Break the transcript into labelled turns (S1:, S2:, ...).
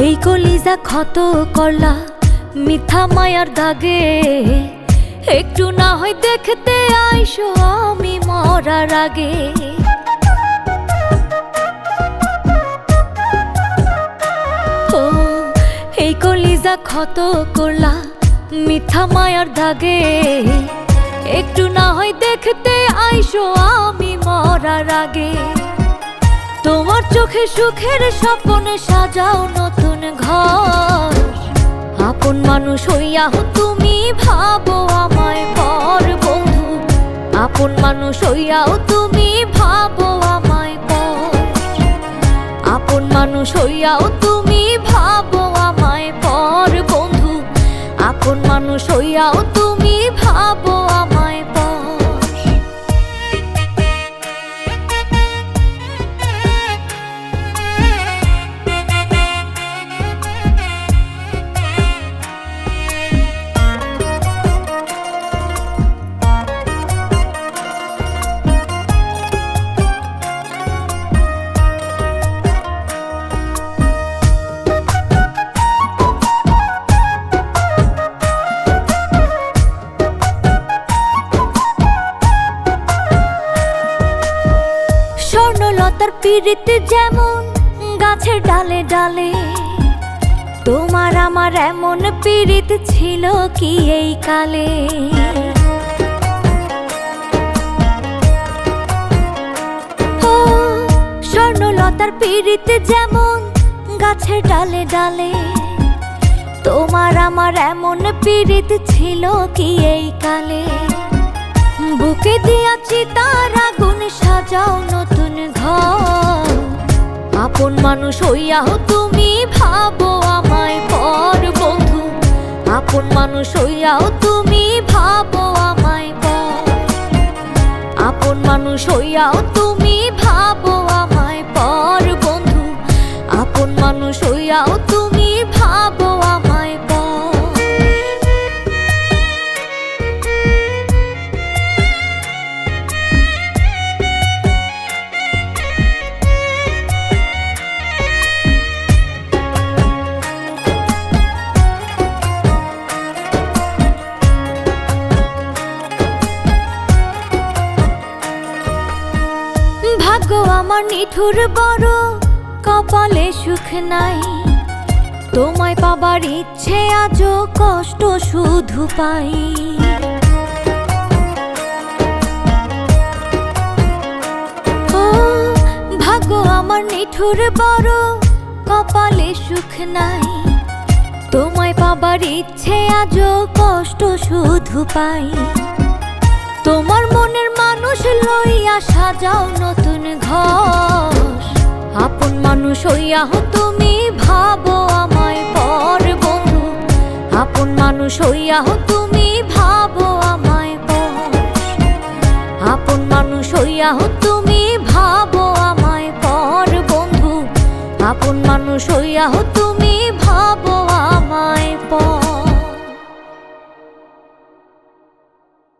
S1: কলিজা ক্ষত করলা, মিথ্যা মায়ার দাগে। একটু না হয় দেখতে আইসো আমি মরার আগে। ও, এই কলিজা ক্ষত করলা, মিথ্যা মায়ার দাগে। একটু না হয় দেখতে আইসো আমি মরার আগে। তোমার চোখে সুখের স্বপ্নে সাজাও নতুন ঘর। আপন মানুষ হইয়াও তুমি ভাবো আমায় পর বন্ধু। আপন মানুষ হইয়াও তুমি ভাবো আমায় পর। আপন মানুষ হইয়াও তুমি ভাবো আমায় পর বন্ধু। আপন মানুষ হইয়াও তুমি স্বর্ণলতার পিড়িতে যেমন গাছের ডালে ডালে। তোমার আমার এমন পীড়িত ছিল কি এই কালে? ও, স্বর্ণলতার পিড়িতে যেমন গাছের ডালে ডালে। তোমার আমার এমন পীড়িত ছিল কি এই কালে? বুকে দিয়াছি তার আগুন সাজাও নতুন আপন মানুষ হইয়াও তুমি ভাবো আমায় পর বন্ধু। আপন মানুষ হইয়াও তুমি ভাবো আমায় পর। আপন মানুষ হইয়াও তুমি ভাবো আমায় পর বন্ধু। আপন মানুষ হইয়াও তুমি ভাবো ভাগ্য আমার নিঠুর বড়, কপালে সুখ নাই। তোমায় পাবার ইচ্ছে আজও কষ্ট শুধু পাই। আমার নিঠুর বড়, কপালে সুখ নাই। তোমায় পাবার ইচ্ছে আজও কষ্ট শুধু পাই। তোমার লইয়া সাজাও নতুন ঘর। আপন মানুষ হইয়া তুমি, ভাবো আমায় পর বন্ধু। আপন মানুষ হইয়া তুমি, ভাবো আমায় পর। আপন মানুষ হইয়া তুমি, ভাবো আমায় পর বন্ধু। আপন মানুষ হইয়া তুমি